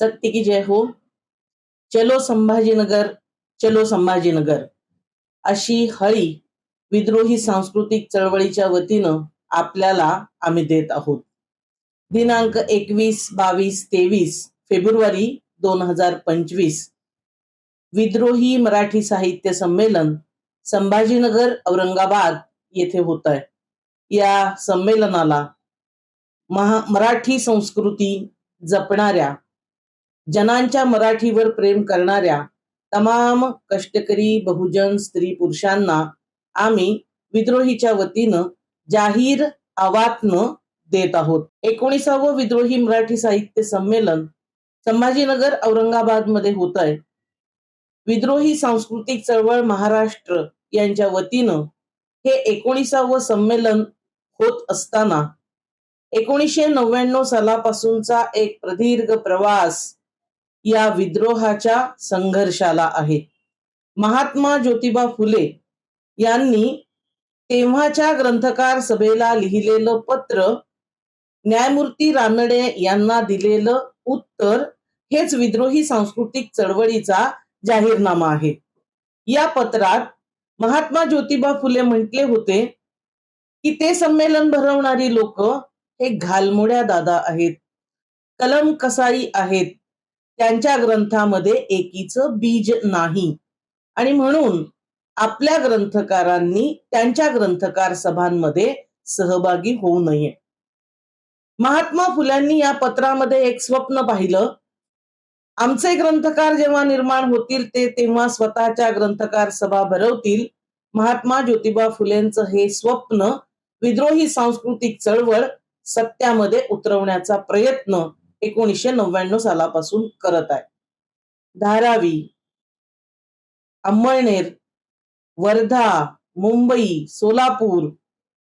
सत्य की जय हो। चलो संभाजीनगर चलो संभाजीनगर। अशी हळी विद्रोही सांस्कृतिक चळवळीच्या वतीनं आपल्याला आम्ही देत आहोत. दिनांक एकवीस बावीस तेवीस फेब्रुवारी दोन हजार पंचवीस विद्रोही मराठी साहित्य संमेलन संभाजीनगर औरंगाबाद येथे होत आहे या संमेलनाला महा मराठी संस्कृती जपणाऱ्या जनांच्या मराठीवर प्रेम करणाऱ्या तमाम कष्टकरी बहुजन स्त्री पुरुषांना आम्ही विद्रोहीच्या वतीनं जाहीर आवातनं देत आहोत. एकोणीसावं विद्रोही मराठी साहित्य संमेलन संभाजीनगर औरंगाबादमध्ये होत आहे विद्रोही सांस्कृतिक चळवळ महाराष्ट्र यांच्या वतीनं हे एकोणीसावं संमेलन होत असताना एकोणीसशे नव्याण्णव सालापासूनचा एक प्रदीर्घ प्रवास या विद्रोहाच्या संघर्षाला आहे. महात्मा ज्योतिबा फुले यांनी तेव्हाच्या ग्रंथकार सभेला लिहिलेलं पत्र न्यायमूर्ती रानडे यांना दिलेलं उत्तर हेच विद्रोही सांस्कृतिक चळवळीचा जाहीरनामा आहे. या पत्रात महात्मा ज्योतिबा फुले म्हटले होते की ते संमेलन भरवणारी लोक हे घालमोड्या दादा आहेत. कलम कसाई आहेत. त्यांच्या ग्रंथामध्ये एकीचं बीज नाही. आणि म्हणून आपल्या ग्रंथकारांनी त्यांच्या ग्रंथकार सभांमध्ये सहभागी होऊ नये. महात्मा फुल्यांनी या पत्रामध्ये एक स्वप्न पाहिलं. आमचे ग्रंथकार जेव्हा निर्माण होतील ते तेव्हा स्वतःच्या ग्रंथकार सभा भरवतील. महात्मा ज्योतिबा फुलेंचं हे स्वप्न विद्रोही सांस्कृतिक चळवळ सत्यामध्ये उतरवण्याचा प्रयत्न एकोणीसशे नव्याण्णव सालापासून करत आहे. धारावी अंमळनेर वर्धा मुंबई सोलापूर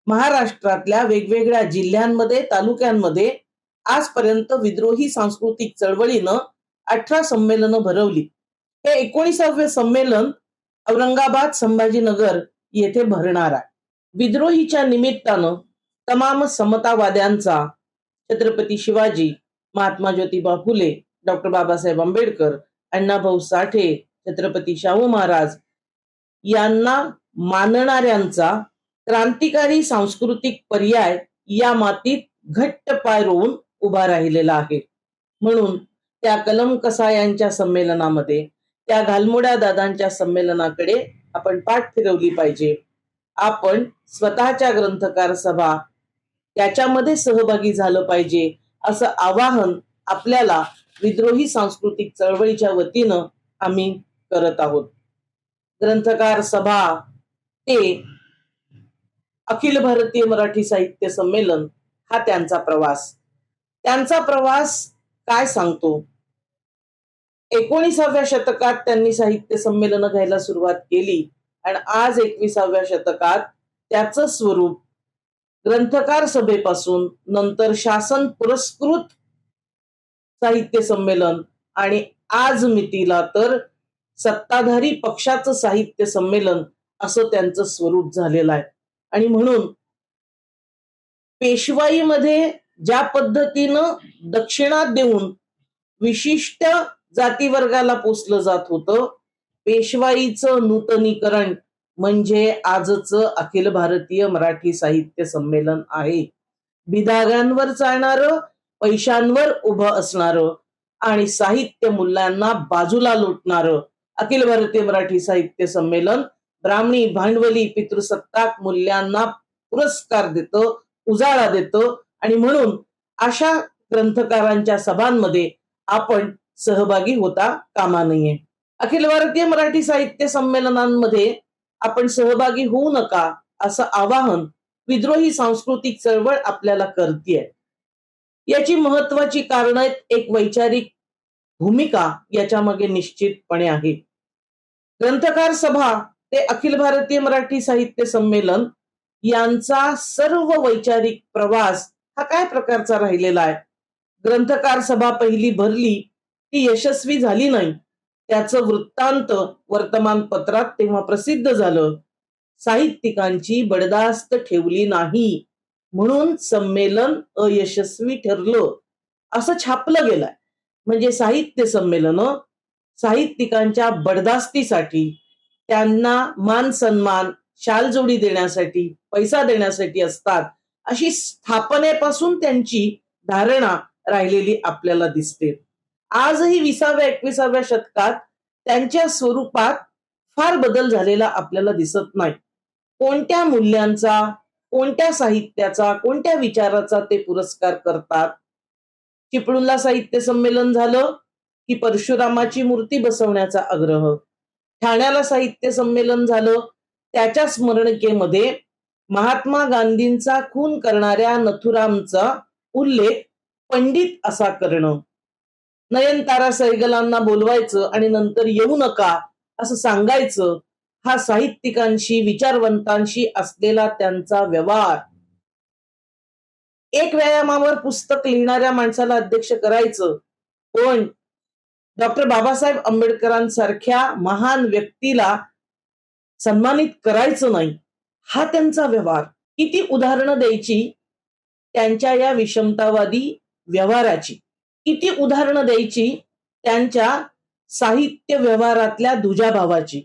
महाराष्ट्रातल्या वेगवेगळ्या जिल्ह्यांमध्ये तालुक्यांमध्ये आजपर्यंत विद्रोही सांस्कृतिक चळवळीनं अठरा संमेलनं भरवली. हे एकोणीसावे संमेलन औरंगाबाद संभाजीनगर येथे भरणार आहे. विद्रोहीच्या निमित्तानं तमाम समतावाद्यांचा छत्रपती शिवाजी महात्मा ज्योतिबा फुले डॉक्टर बाबासाहेब आंबेडकर अण्णाभाऊ साठे छत्रपती शाहू महाराज यांना मानणाऱ्यांचा क्रांतिकारी सांस्कृतिक पर्याय या मातीत घट्ट पाय रोवून उभा राहिलेला आहे. म्हणून त्या कलम कसा यांच्या संमेलनामध्ये त्या घालमुड्या दादांच्या संमेलनाकडे आपण पाठ फिरवली पाहिजे. आपण स्वतःच्या ग्रंथकार सभा त्याच्यामध्ये सहभागी झालं पाहिजे. असं आवाहन आपल्याला विद्रोही सांस्कृतिक चळवळीच्या वतीनं आम्ही करत आहोत. ग्रंथकार सभा ते अखिल भारतीय मराठी साहित्य संमेलन हा त्यांचा प्रवास. त्यांचा प्रवास काय सांगतो? एकोणीसाव्या शतकात त्यांनी साहित्य संमेलन घ्यायला सुरुवात केली आणि आज एकविसाव्या शतकात त्याचं स्वरूप ग्रंथकार सभेपासून नंतर शासन पुरस्कृत साहित्य संमेलन आणि आज मितीला तर सत्ताधारी पक्षाचं साहित्य संमेलन असं त्यांचं स्वरूप झालेलं आहे. आणि म्हणून पेशवाईमध्ये ज्या पद्धतीनं दक्षिणा देऊन विशिष्ट जातीवर्गाला पोचलं जात होतं पेशवाईचं नूतनीकरण म्हणजे आजचं अखिल भारतीय मराठी साहित्य संमेलन आहे. बिधागांवर चालणार पैशांवर उभं असणार आणि साहित्य मूल्यांना बाजूला लुटणार अखिल भारतीय मराठी साहित्य संमेलन ब्राह्मणी भांडवली पितृसत्ताक मूल्यांना पुरस्कार देतं उजाळा देतं आणि म्हणून अशा ग्रंथकारांच्या सभांमध्ये आपण सहभागी होता कामा नये. अखिल भारतीय मराठी साहित्य संमेलनांमध्ये आपण सहभागी होऊ नका असं आवाहन विद्रोही सांस्कृतिक चळवळ आपल्याला करतीये. याची महत्वाची कारण एक वैचारिक भूमिका याच्या मागे निश्चितपणे आहे. ग्रंथकार सभा ते अखिल भारतीय मराठी साहित्य संमेलन यांचा सर्व वैचारिक प्रवास हा काय प्रकारचा राहिलेला आहे? ग्रंथकार सभा पहिली भरली ती यशस्वी झाली नाही. त्याचं वृत्तांत वर्तमानपत्रात तेव्हा प्रसिद्ध झालं. साहित्यिकांची बडदास्त ठेवली नाही. म्हणून संमेलन अयशस्वी ठरलं. असं छापलं गेलंय. म्हणजे साहित्य संमेलन साहित्यिकांच्या बडदास्तीसाठी त्यांना मान सन्मान शालजोडी देण्यासाठी पैसा देण्यासाठी असतात अशी स्थापनेपासून त्यांची धारणा राहिलेली आपल्याला दिसते. आजही विसाव्या एकविसाव्या शतकात त्यांच्या स्वरूपात फार बदल झालेला आपल्याला दिसत नाही. कोणत्या मूल्यांचा कोणत्या साहित्याचा कोणत्या विचाराचा ते पुरस्कार करतात? चिपळूणला साहित्य संमेलन झालं की परशुरामाची मूर्ती बसवण्याचा आग्रह. ठाण्याला साहित्य संमेलन झालं त्याच्या स्मरणिकेमध्ये महात्मा गांधींचा खून करणाऱ्या नथुरामचा उल्लेख पंडित असा करणं. नयनतारा सैगलांना बोलवायचं आणि नंतर येऊ नका असं सांगायचं हा साहित्यिकांशी विचारवंतांशी असलेला त्यांचा व्यवहार. एक व्यायामावर पुस्तक लिहिणाऱ्या माणसाला अध्यक्ष करायचं. पण डॉक्टर बाबासाहेब आंबेडकरांसारख्या महान व्यक्तीला सन्मानित करायचं नाही हा त्यांचा व्यवहार. किती उदाहरणं द्यायची? त्यांच्या या विषमतावादी व्यवहाराची. किती उदाहरणं द्यायची? त्यांच्या साहित्य व्यवहारातल्या दुजाभावाची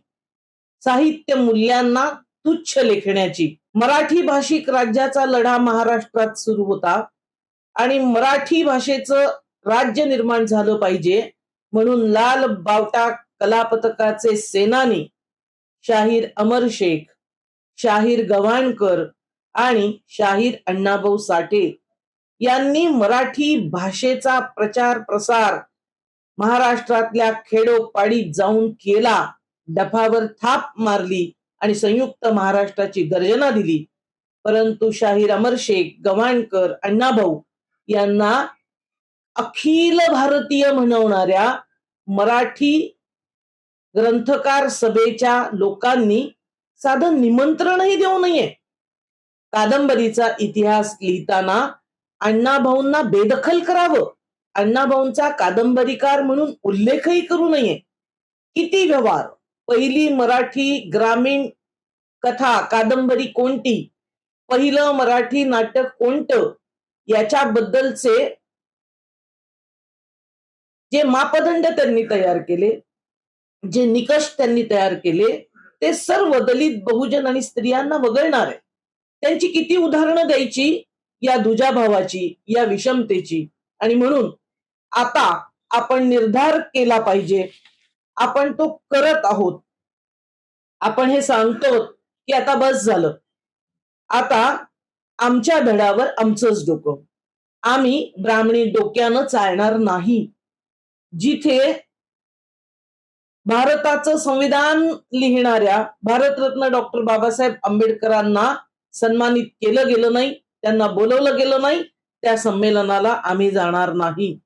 साहित्य मूल्यांना तुच्छ लेखण्याची. मराठी भाषिक राज्याचा लढा महाराष्ट्रात सुरू होता. आणि मराठी भाषेचं राज्य निर्माण झालं पाहिजे. म्हणून लाल बावटा कलापथकाचे सेनानी शाहीर अमर शेख शाहीर गव्हाणकर आणि शाहीर अण्णाभाऊ साठे यांनी मराठी भाषेचा प्रचार प्रसार महाराष्ट्रातल्या खेडोपाडीत जाऊन केला. डफावर थाप मारली आणि संयुक्त महाराष्ट्राची गर्जना दिली. परंतु शाहीर अमर शेख गव्हाणकर अण्णाभाऊ यांना अखिल भारतीय म्हणवणाऱ्या मराठी ग्रंथकार सभेच्या लोकांनी साधं निमंत्रणही देऊ नये. कादंबरीचा इतिहास लिहिताना अण्णाभाऊंना बेदखल करावं. अण्णाभाऊंचा कादंबरीकार म्हणून उल्लेखही करू नये. किती व्यवहार? पहिली मराठी ग्रामीण कथा कादंबरी कोणती? पहिलं मराठी नाटक कोणतं? याच्याबद्दलचे जे मापदंड त्यांनी तयार केले जे निकष त्यांनी तयार केले ते सर्व दलित बहुजन आणि स्त्रियांना वगळणार आहे. त्यांची किती उदाहरणं द्यायची? या दुजाभावाची या विषमतेची. आणि म्हणून आता आपण निर्धार केला पाहिजे. आपण तो करत आहोत. आपण हे सांगतो की आता बस झालं. आता आमच्या धडावर आमचंच डोकं. आम्ही ब्राह्मणी डोक्यानं चालणार नाही. जिथे भारताचं संविधान लिहिणाऱ्या भारतरत्न डॉक्टर बाबासाहेब आंबेडकरांना सन्मानित केलं गेलं नाही त्यांना बोलवलं गेलं नाही त्या संमेलनाला आम्ही जाणार नाही.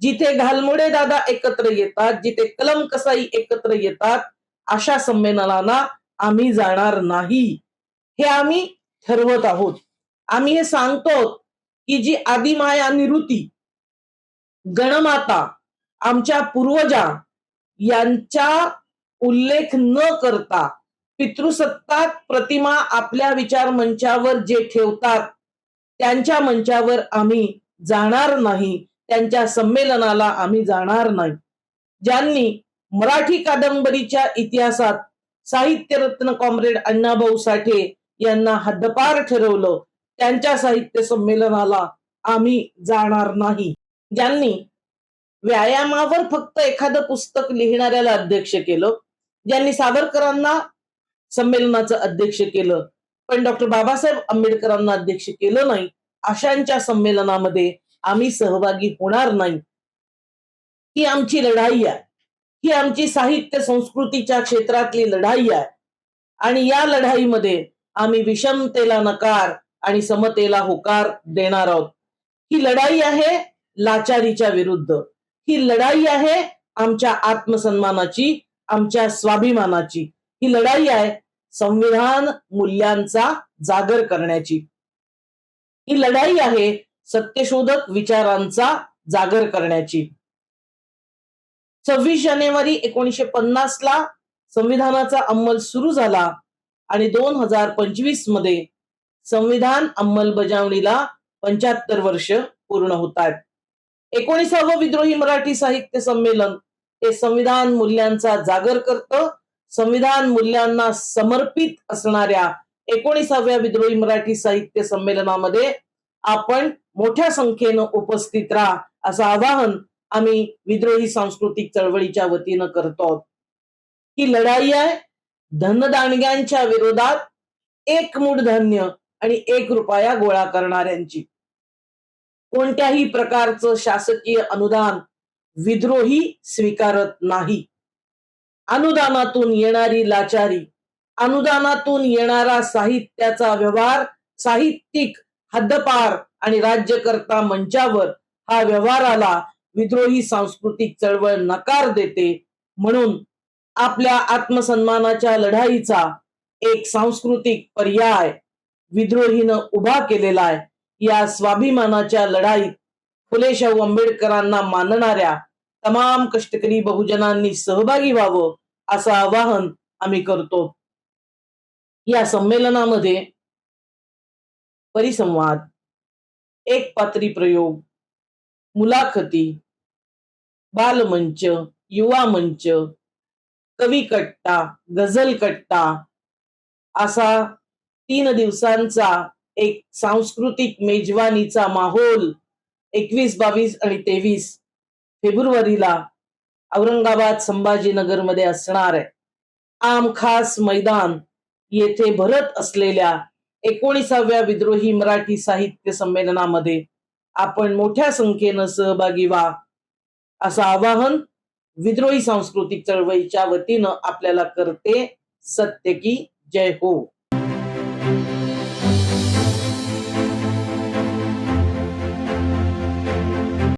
जिथे घालमुडे दादा एकत्र येतात जिथे कलम कसाई एकत्र येतात अशा संमेलनाला आम्ही जाणार नाही. हे आम्ही ठरवत आहोत. आम्ही हे सांगतो की जी आदिमाया निरुती गणमाता आमच्या पूर्वजा यांचा उल्लेख न करता पितृसत्ताक प्रतिमा आपल्या विचार मंचावर जे ठेवतात त्यांच्या मंचावर आम्ही जाणार नाही. त्यांच्या संमेलनाला आम्ही जाणार नाही. ज्यांनी मराठी कादंबरीच्या इतिहासात साहित्यरत्न कॉम्रेड अण्णाभाऊ साठे यांना हद्दपार ठरवलं त्यांच्या साहित्य संमेलनाला आम्ही जाणार नाही. ज्यांनी व्यायामावर फक्त एखादं पुस्तक लिहिणाऱ्याला अध्यक्ष केलं ज्यांनी सावरकरांना संमेलनाचं अध्यक्ष केलं पण डॉक्टर बाबासाहेब आंबेडकरांना अध्यक्ष केलं नाही अशांच्या संमेलनामध्ये आम्ही सहभागी होणार नाही. ही आमची लढाई आहे. ही आमची साहित्य संस्कृतीच्या क्षेत्रातली लढाई आहे. आणि या लढाईमध्ये आम्ही विषमतेला नकार आणि समतेला होकार देणार आहोत. ही लढाई आहे लाचारीच्या विरुद्ध. ही लढाई आहे आमच्या आत्मसन्मानाची आमच्या स्वाभिमानाची. ही लढाई आहे संविधान मूल्यांचा जागर करण्याची. ही लढाई आहे सत्यशोधक विचारांचा जागर करण्याची. सव्वीस जानेवारी एकोणीशे पन्नास ला संविधानाचा अंमल सुरू झाला आणि दोन हजार पंचवीसमध्ये संविधान अंमलबजावणीला पंच्याहत्तर वर्ष पूर्ण होत आहेत एकोणीसावं विद्रोही मराठी साहित्य संमेलन हे संविधान मूल्यांचा जागर करतं संविधान मूल्यांना समर्पित असणाऱ्या एकोणीसाव्या विद्रोही मराठी साहित्य संमेलनामध्ये आपण मोठ्या संख्येनं उपस्थित राहा असं आवाहन आम्ही विद्रोही सांस्कृतिक चळवळीच्या वतीनं करतो ही लढाई आहे. धनदांडग्यांच्या विरोधात एक मूठ धान्य आणि एक रुपया गोळा करणाऱ्यांची. कोणत्याही प्रकारचं शासकीय अनुदान विद्रोही स्वीकारत नाही. अनुदानातून येणारी लाचारी अनुदानातून येणारा साहित्याचा व्यवहार साहित्यिक हद्दपार आणि राज्यकर्ता मंचावर हा व्यवहाराला विद्रोही सांस्कृतिक चळवळ नकार देते म्हणून आपल्या आत्मसन्मानाच्या लढाईचा एक सांस्कृतिक पर्याय विद्रोहीनं उभा केलेला आहे. या स्वाभिमानाच्या लढाईत फुले शाहू आंबेडकरांना मानणाऱ्या तमाम कष्टकरी बहुजनांनी सहभागी व्हावं असं आवाहन आम्ही करतो. या संमेलनामध्ये परिसंवाद एक पात्री प्रयोग मुलाखती बालमंच युवा मंच कवी कट्टा गझल कट्टा असा तीन दिवसांचा एक सांस्कृतिक मेजवानीचा माहोल एकवीस बावीस आणि तेवीस फेब्रुवारीला औरंगाबाद संभाजीनगरमध्ये असणार आहे. आम खास मैदान येथे भरत असलेल्या एकोणीसाव्या विद्रोही मराठी साहित्य संमेलनामध्ये आपण मोठ्या संख्येनं सहभागी व्हा असं आवाहन विद्रोही सांस्कृतिक चळवळीच्या वतीनं आपल्याला करते सत्य की जय हो.